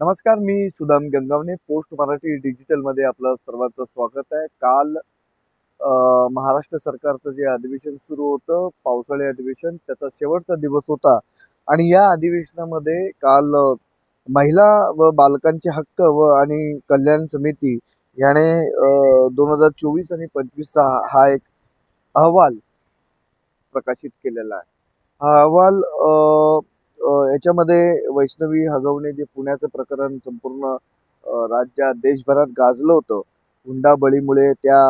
नमस्कार मी सुदाम गंगावणे पोस्ट मराठी डिजिटलमध्ये आपलं सर्वांचं स्वागत आहे. काल महाराष्ट्र सरकारचं जे अधिवेशन सुरू होतं पावसाळी अधिवेशन त्याचा शेवटचा दिवस होता. आणि या अधिवेशनामध्ये काल महिला व बालकांचे हक्क व आणि कल्याण समिती याने दोन हजार चोवीस आणि पंचवीसचा हा एक अहवाल प्रकाशित केलेला आहे. हा अहवाल याच्यामध्ये वैष्णवी हगवणे जे पुण्याचं प्रकरण संपूर्ण राज्यात देशभरात गाजलं होतं. हुंडाबळीमुळे त्या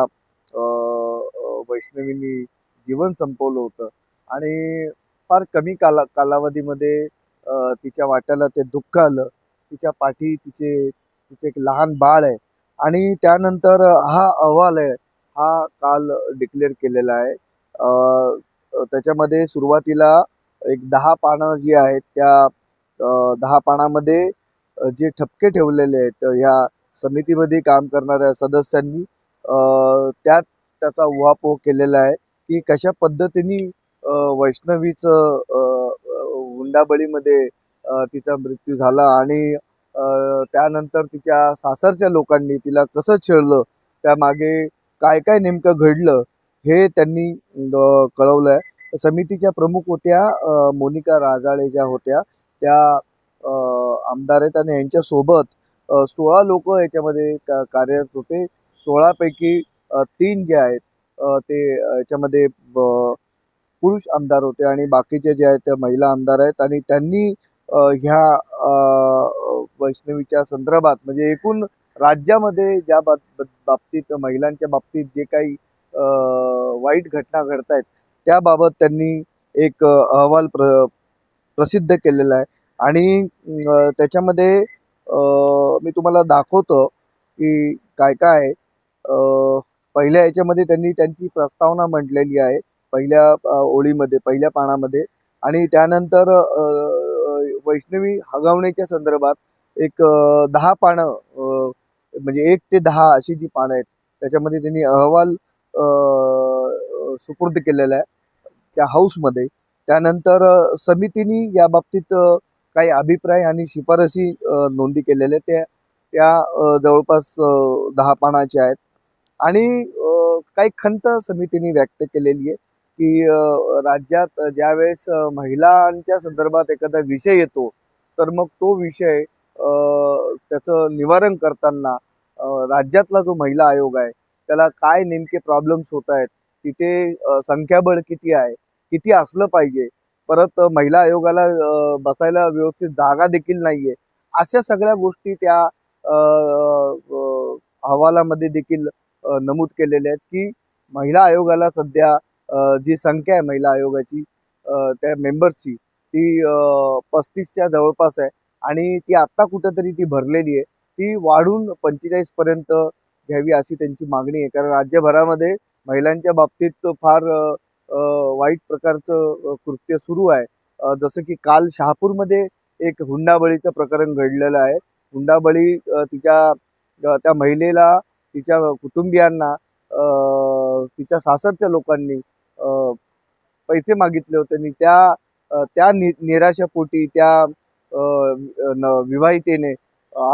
वैष्णवींनी जीवन संपवलं होतं. आणि फार कमी काला कालावधीमध्ये तिच्या वाट्याला ते दुःख आलं. तिच्या पाठी तिचे तिचे एक लहान बाळ आहे. आणि त्यानंतर हा अहवाल आहे हा काल डिक्लेअर केलेला आहे. त्याच्यामध्ये सुरुवातीला एक दहा पानं जी आहेत त्या दहा पानामध्ये जे ठपके ठेवलेले आहेत ह्या समितीमध्ये काम करणाऱ्या सदस्यांनी त्यात त्याचा उहापोह केलेला आहे की कशा पद्धतीने वैष्णवीचं हुंडाबळीमध्ये तिचा मृत्यू झाला आणि त्यानंतर तिच्या सासरच्या लोकांनी तिला कसं छेडलं त्यामागे काय काय नेमकं घडलं हे त्यांनी कळवलं आहे समितीच्या प्रमुख होत्या मोनिका राजाळे ज्या होत्या त्या आमदार आहेत आणि यांच्यासोबत सोळा लोक याच्यामध्ये का कार्यरत होते. सोळापैकी तीन जे आहेत ते याच्यामध्ये पुरुष आमदार होते आणि बाकीचे जे आहेत त्या महिला आमदार आहेत आणि त्यांनी ह्या वैष्णवीच्या संदर्भात म्हणजे एकूण राज्यामध्ये ज्या बाब बाबतीत महिलांच्या बाबतीत जे काही वाईट घटना घडत आहेत त्याबाबत त्यांनी एक अहवाल प्र प्रसिद्ध केलेला आहे. आणि त्याच्यामध्ये मी तुम्हाला दाखवतो की काय काय आहे पहिल्या याच्यामध्ये त्यांनी त्यांची प्रस्तावना म्हटलेली आहे पहिल्या ओळीमध्ये पहिल्या पानामध्ये. आणि त्यानंतर वैष्णवी हगवण्याच्या संदर्भात एक दहा पानं म्हणजे एक ते दहा अशी जी पानं आहेत त्याच्यामध्ये त्यांनी अहवाल सुपूर्द केलेला आहे. त्या हाऊसमध्ये त्यानंतर समितीने या बाबतीत काही अभिप्राय आणि शिफारसी नोंदी केलेल्या त्या त्या जवळपास दहा पानाच्या आहेत. आणि काही खंत समितीने व्यक्त केलेली आहे की राज्यात ज्यावेळेस महिलांच्या संदर्भात एखादा विषय येतो तर मग तो विषय त्याचं निवारण करताना राज्यातला जो महिला आयोग आहे त्याला काय नेमके प्रॉब्लेम्स होत आहेत तिथे संख्याबळ किती आहे किती असलं पाहिजे. परत महिला आयोगाला बसायला व्यवस्थित जागा देखील नाहीये. अशा सगळ्या गोष्टी त्या अहवालामध्ये देखील नमूद केलेल्या आहेत की महिला आयोगाला सध्या जी संख्या आहे महिला आयोगाची त्या मेंबर्सची ती पस्तीसच्या जवळपास आहे आणि ती आत्ता कुठंतरी ती भरलेली आहे. ती वाढून पंचेचाळीसपर्यंत घ्यावी अशी त्यांची मागणी आहे. कारण राज्यभरामध्ये महिलांच्या बाबतीत फार वाईट प्रकारचं कृत्य सुरू आहे. जसं की काल शहापूरमध्ये एक हुंडाबळीचं प्रकरण घडलेलं आहे. हुंडाबळी तिच्या त्या महिलेला तिच्या कुटुंबियांना तिच्या सासरच्या लोकांनी पैसे मागितले होते. आणि त्या त्या नि निराशापोटी त्या न- विवाहितेने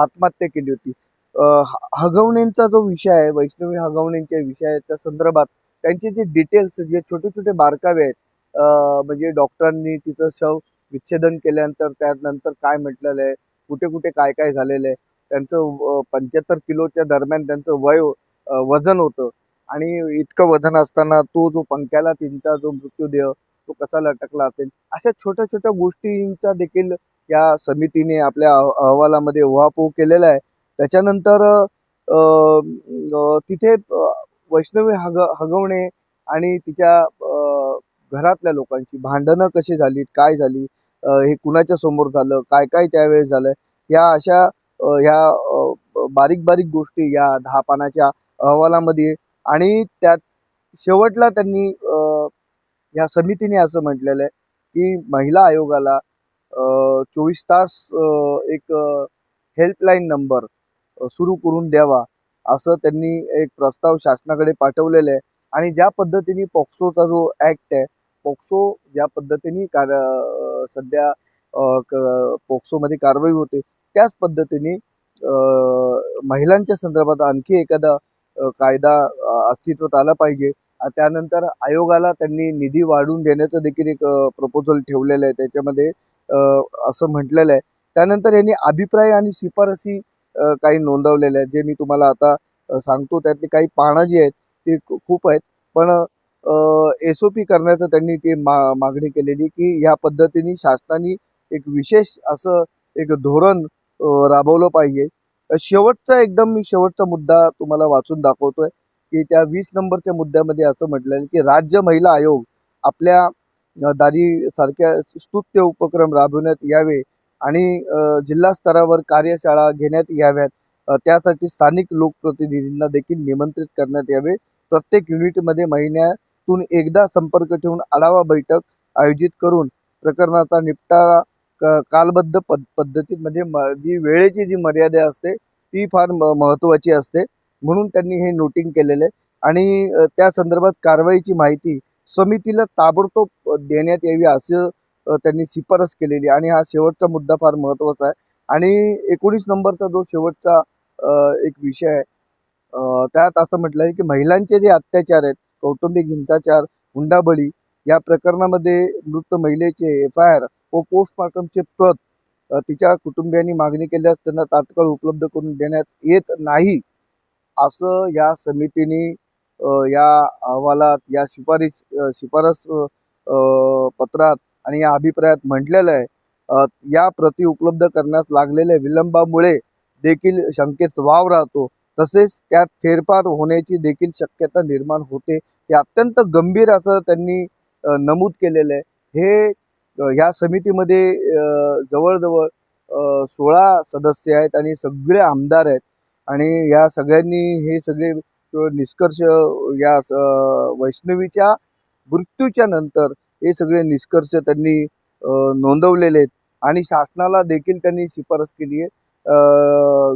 आत्महत्या केली होती. अ, ह- हगवणेंचा जो विषय आहे वैष्णवी हगवणेंच्या विषयाच्या संदर्भात त्यांचे जे डिटेल्स जे छोटे छोटे बारकावे आहेत म्हणजे डॉक्टरांनी तिचं शव विच्छेदन केल्यानंतर त्यानंतर काय म्हटलेलं आहे कुठे कुठे काय काय झालेलं आहे त्यांचं पंच्याहत्तर किलोच्या दरम्यान त्यांचं वय वजन होतं. आणि इतकं वजन असताना तो जो पंख्याला तिचा जो मृत्यूदेह तो कसा लटकला असेल अशा छोट्या छोट्या गोष्टींचा देखील या समितीने आपल्या अहवालामध्ये उहापोह केलेला आहे. त्याच्यानंतर तिथे वैष्णवी हग हगवणे आणि तिच्या घरातल्या लोकांची भांडणं कशी झाली काय झाली हे कुणाच्या समोर झालं काय काय त्यावेळेस झालं या अशा ह्या बारीक बारीक गोष्टी या दहा पानाच्या अहवालामध्ये आणि त्यात शेवटला त्यांनी या ह्या समितीने असं म्हटलेलं आहे की महिला आयोगाला चोवीस तास एक हेल्पलाईन नंबर सुरू करून द्यावा. असं त्यांनी एक प्रस्ताव शासनाकडे पाठवलेला आहे. आणि ज्या पद्धतीने पॉक्सोचा जो ॲक्ट आहे पॉक्सो ज्या पद्धतीने कार सध्या क- पॉक्सोमध्ये कारवाई होते त्याच पद्धतीने महिलांच्या संदर्भात आणखी एखादा कायदा अस्तित्वात आला पाहिजे. त्यानंतर आयोगाला त्यांनी निधी वाढवून देण्याचं देखील एक प्रपोजल ठेवलेलं आहे. त्याच्यामध्ये असं म्हटलेलं आहे. त्यानंतर यांनी अभिप्राय आणि शिफारसी काही नोंदवलेल्या आहेत जे मी तुम्हाला आता सांगतो. त्यातली काही पानं जी आहेत ती खूप आहेत. पण एस ओ पी करण्याचं त्यांनी ती मा मागणी केलेली की ह्या पद्धतीने शासनाने एक विशेष असं एक धोरण राबवलं पाहिजे. शेवटचा एकदम मी शेवटचा मुद्दा तुम्हाला वाचून दाखवतोय की त्या वीस नंबरच्या मुद्द्यामध्ये असं म्हटलेलं की राज्य महिला आयोग आपल्या दारीसारख्या दारी सारख्या स्तुत्य उपक्रम राबवण्यात यावे आणि जिल्हा स्तरावर कार्यशाळा घेण्यात याव्यात. त्यासाठी स्थानिक लोकप्रतिनिधींना देखील निमंत्रित करण्यात यावे. प्रत्येक युनिटमध्ये महिन्यातून एकदा संपर्क ठेवून आढावा बैठक आयोजित करून प्रकरणाचा निपटारा कालबद्ध पद पद्धतीत म्हणजे जी वेळेची जी मर्यादा असते ती फार म- महत्त्वाची असते. म्हणून त्यांनी हे नोटिंग केलेलं. आहे आणि त्या संदर्भात कारवाईची माहिती समितीला ताबडतोब देण्यात यावी असं त्यांनी शिफारस केलेली आणि हा शेवटचा मुद्दा फार महत्त्वाचा आहे. आणि एकोणीस नंबरचा जो शेवटचा एक विषय आहे त्यात असं म्हटलं आहे की महिलांचे जे अत्याचार आहेत कौटुंबिक हिंसाचार हुंडाबळी या प्रकरणामध्ये मृत महिलेचे एफ आय आर व पोस्टमार्टमचे प्रत तिच्या कुटुंबियांनी मागणी केल्यास त्यांना तात्काळ उपलब्ध करून देण्यात येत नाही असं या समितीने या अहवालात या शिफारस शिफारस पत्रात आणि या अभिप्रायात म्हटलेलं आहे या प्रती उपलब्ध करण्यास लागलेल्या विलंबामुळे देखील शंकेस वाव राहतो. तसेच त्यात फेरफार होण्याची देखील शक्यता निर्माण होते. हे अत्यंत गंभीर असं त्यांनी नमूद केलेलं आहे. हे या समितीमध्ये जवळजवळ सोळा सदस्य आहेत आणि सगळे आमदार आहेत. आणि या सगळ्यांनी हे सगळे निष्कर्ष या स- वैष्णवीच्या मृत्यूच्या नंतर हे सगळे निष्कर्ष त्यांनी नोंदवलेले आहेत. आणि शासनाला देखील त्यांनी शिफारस केली आहे.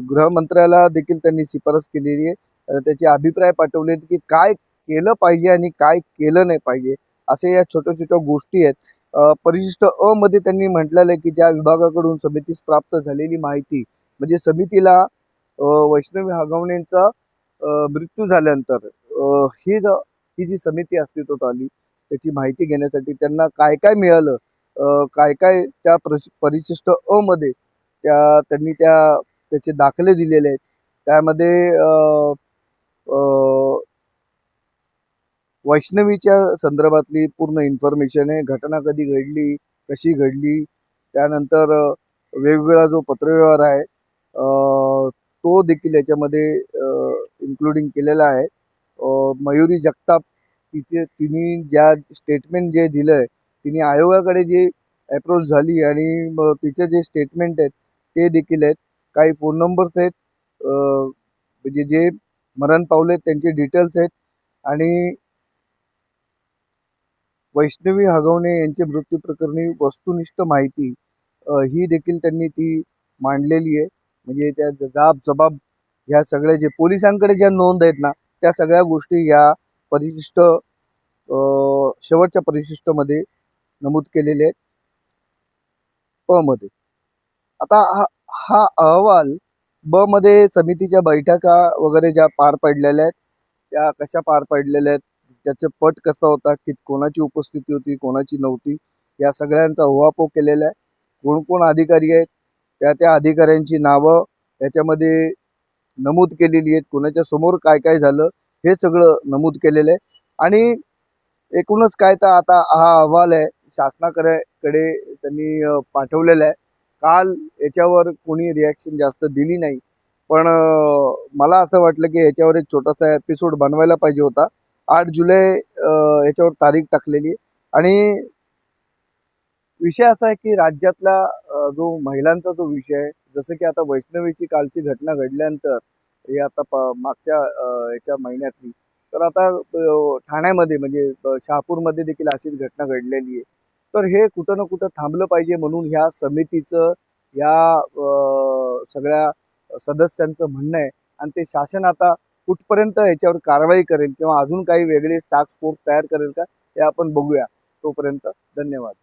गृहमंत्र्याला देखील त्यांनी शिफारस केलेली आहे. त्याचे अभिप्राय पाठवले आहेत की काय केलं पाहिजे आणि काय केलं नाही पाहिजे असे या छोट्या छोट्या गोष्टी आहेत. परिशिष्ट अ मध्ये त्यांनी म्हटलेलं आहे की ज्या विभागाकडून समितीस प्राप्त झालेली माहिती म्हणजे समितीला वैष्णवी हगवणेंचा मृत्यू झाल्यानंतर ही ही जी समिती अस्तित्वात आली त्याची माहिती घेण्यासाठी त्यांना काय काय मिळालं काय काय त्या परिशिष्ट अ मध्ये त्या त्यांनी त्या त्याचे दाखले दिलेले आहेत. त्यामध्ये वैष्णवीच्या संदर्भातली पूर्ण इन्फॉर्मेशन आहे. घटना कधी घडली कशी घडली त्यानंतर वेगवेगळा जो पत्रव्यवहार आहे तो देखील याच्यामध्ये इन्क्लुडिंग केलेला आहे. मयुरी जगताप तिचे तिने ज्या स्टेटमेंट जे दिलं तिने आयोगाकडे जी अप्रोच झाली आणि तिचे जे स्टेटमेंट आहेत ते देखील आहेत. काही फोन नंबर्स आहेत म्हणजे जे मरण पावले त्यांचे डिटेल्स आहेत. आणि वैष्णवी हगवणे यांचे मृत्यू प्रकरणी वस्तुनिष्ठ माहिती ही देखील त्यांनी ती मांडलेली आहे. म्हणजे त्या जाब जबाब ह्या सगळ्या जे पोलिसांकडे ज्या नोंद आहेत ना त्या सगळ्या गोष्टी या परिशिष्ट अ, शेवटच्या परिशिष्टमध्ये नमूद केलेले आहेत. प मध्ये. आता हा हा अहवाल ब मध्ये समितीच्या बैठका वगैरे ज्या पार पडलेल्या आहेत त्या कशा पार पडलेल्या आहेत त्याचं पट कसा होता की कोणाची उपस्थिती होती कोणाची नव्हती या सगळ्यांचा उहापोह केलेला आहे. कोण कोण अधिकारी आहेत त्या त्या अधिकाऱ्यांची नावं याच्यामध्ये नमूद केलेली आहेत. कोणाच्या समोर काय काय झालं हे सगळं नमूद केलेलं आहे. आणि एकूणच काय तर आता हा अहवाल आहे शासनाकडे कडे त्यांनी पाठवलेला आहे. काल याच्यावर कोणी रिॲक्शन जास्त दिली नाही. पण मला असं वाटलं की याच्यावर एक छोटासा एपिसोड बनवायला पाहिजे होता. आठ जुलै याच्यावर तारीख टाकलेली आणि विषय असा आहे की राज्यातला जो महिलांचा जो विषय आहे जसं की आता वैष्णवीची कालची घटना घडल्यानंतर हे आता प मागच्या याच्या महिन्यातली तर आता ठाण्यामध्ये म्हणजे शहापूरमध्ये देखील अशीच घटना घडलेली आहे. तर हे कुठं ना कुठं थांबलं पाहिजे म्हणून ह्या समितीचं या सगळ्या सदस्यांचं म्हणणं आहे. आणि ते शासन आता कुठपर्यंत याच्यावर कारवाई करेल किंवा अजून काही वेगळे टास्क फोर्स तयार करेल का हे आपण बघूया. तोपर्यंत धन्यवाद.